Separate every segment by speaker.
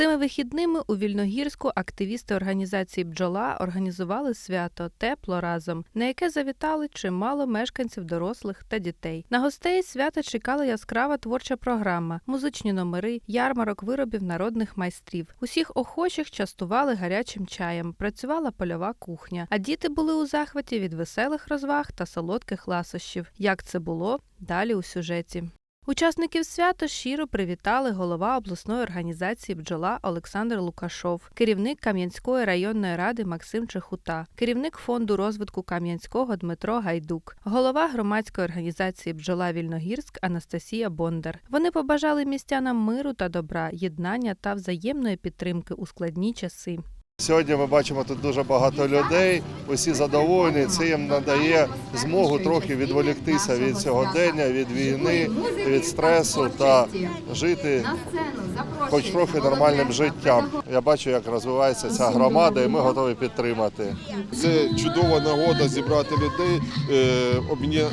Speaker 1: Цими вихідними у Вільногірську активісти організації Бджола організували свято Тепло разом, на яке завітали чимало мешканців дорослих та дітей. На гостей свята чекала яскрава творча програма, музичні номери, ярмарок виробів народних майстрів. Усіх охочих частували гарячим чаєм, працювала польова кухня. А діти були у захваті від веселих розваг та солодких ласощів. Як це було далі у сюжеті. Учасників свята щиро привітали голова обласної організації бджола Олександр Лукашов, керівник Кам'янської районної ради Максим Чехута, керівник фонду розвитку Кам'янського Дмитро Гайдук, голова громадської організації Бджола Вільногірськ Анастасія Бондар. Вони побажали містянам миру та добра, єднання та взаємної підтримки у складні часи.
Speaker 2: Сьогодні ми бачимо тут дуже багато людей, усі задоволені. Це їм надає змогу трохи відволіктися від сьогодення, від війни, від стресу та жити хоч трохи нормальним життям. Я бачу, як розвивається ця громада, і ми готові підтримати.
Speaker 3: Це чудова нагода зібрати людей, е,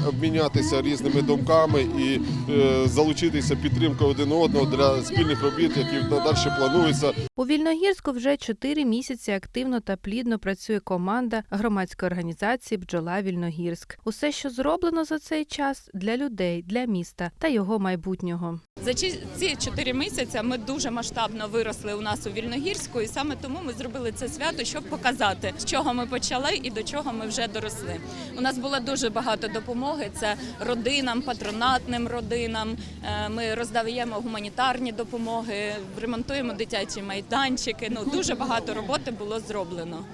Speaker 3: обмінятися різними думками і е, залучитися підтримкою один одного для спільних робіт, які далі плануються.
Speaker 1: У Вільногірську вже чотири місяці активно та плідно працює команда громадської організації Бджола Вільногірськ. Усе, що зроблено за цей час для людей, для міста та його майбутнього.
Speaker 4: За ці чотири місяці ми дуже масштабно виросли у нас у Вільногірську, і саме тому ми зробили це свято, щоб показати, з чого ми почали і до чого ми вже доросли. У нас було дуже багато допомоги. Це родинам, патронатним родинам. Е, Ми роздаємо гуманітарні допомоги, ремонтуємо дитячі майданчики. Ну дуже багато роботи було зроблено.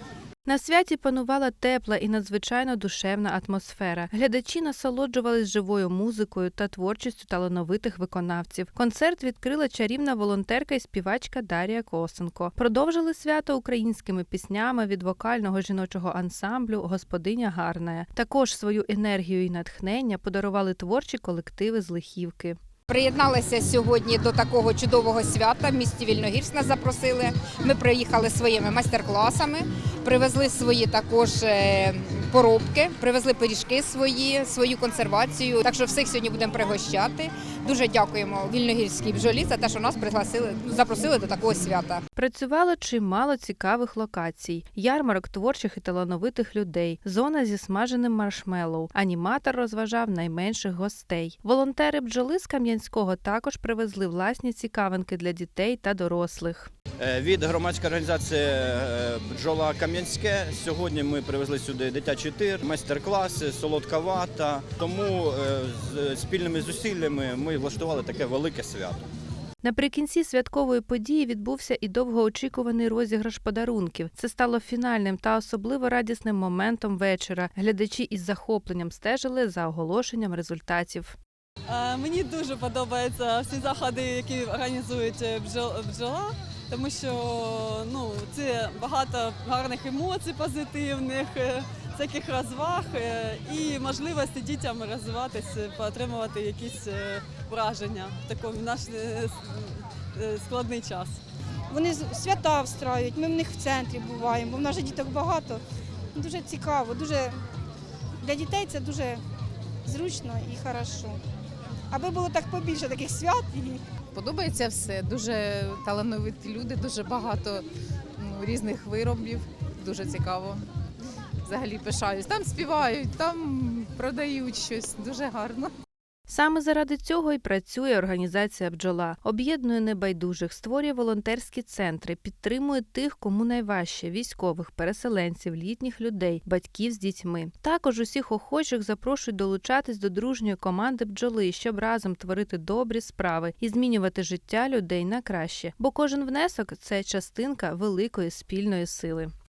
Speaker 1: На святі панувала тепла і надзвичайно душевна атмосфера. Глядачі насолоджувались живою музикою та творчістю талановитих виконавців. Концерт відкрила чарівна волонтерка і співачка Дарія Косенко. Продовжили свято українськими піснями від вокального жіночого ансамблю Господиня Гарная. Також свою енергію і натхнення подарували творчі колективи з Лихівки.
Speaker 5: Приєдналися сьогодні до такого чудового свята. В місті Вільногірськ нас запросили. Ми приїхали своїми майстер-класами, привезли свої також е, поробки, привезли пиріжки свої, свою консервацію. Так що всіх сьогодні будемо пригощати. Дуже дякуємо Вільногірській бджолі за те, що нас пригласили, запросили до такого свята.
Speaker 1: Працювало чимало цікавих локацій: ярмарок творчих і талановитих людей, зона зі смаженим маршмеллоу. Аніматор розважав найменших гостей. Волонтери бджоли з Кам'янського також привезли власні цікавинки для дітей та дорослих.
Speaker 6: Е, Від громадської організації е, Бджола Кам'янське сьогодні ми привезли сюди дитячий тир, майстер-класи, солодка вата. Тому е, з спільними зусиллями ми влаштували таке велике свято.
Speaker 1: Наприкінці святкової події відбувся і довгоочікуваний розіграш подарунків. Це стало фінальним та особливо радісним моментом вечора. Глядачі із захопленням стежили за оголошенням результатів.
Speaker 7: Е, Мені дуже подобаються всі заходи, які організують е, бджола, тому що ну, це багато гарних емоцій, позитивних, е, всяких розваг е, і можливості дітям розвиватися, отримувати якісь е, враження в такий наш е, е, складний час.
Speaker 8: Вони з- свята встраюють, ми в них в центрі буваємо, бо в нас же діток багато. Дуже цікаво, дуже для дітей це дуже зручно і хорошо. Аби було так побільше таких свят і
Speaker 9: Подобається все. Дуже талановиті люди, дуже багато ну, різних виробів. Дуже цікаво. Взагалі пишаюсь. Там співають, там продають щось. Дуже гарно.
Speaker 1: Саме заради цього і працює організація бджола. Об'єднує небайдужих, створює волонтерські центри, підтримує тих, кому найважче військових, переселенців, літніх людей, батьків з дітьми. Також усіх охочих запрошують долучатись до дружньої команди бджоли, щоб разом творити добрі справи і змінювати життя людей на краще. Бо кожен внесок це частинка великої спільної сили.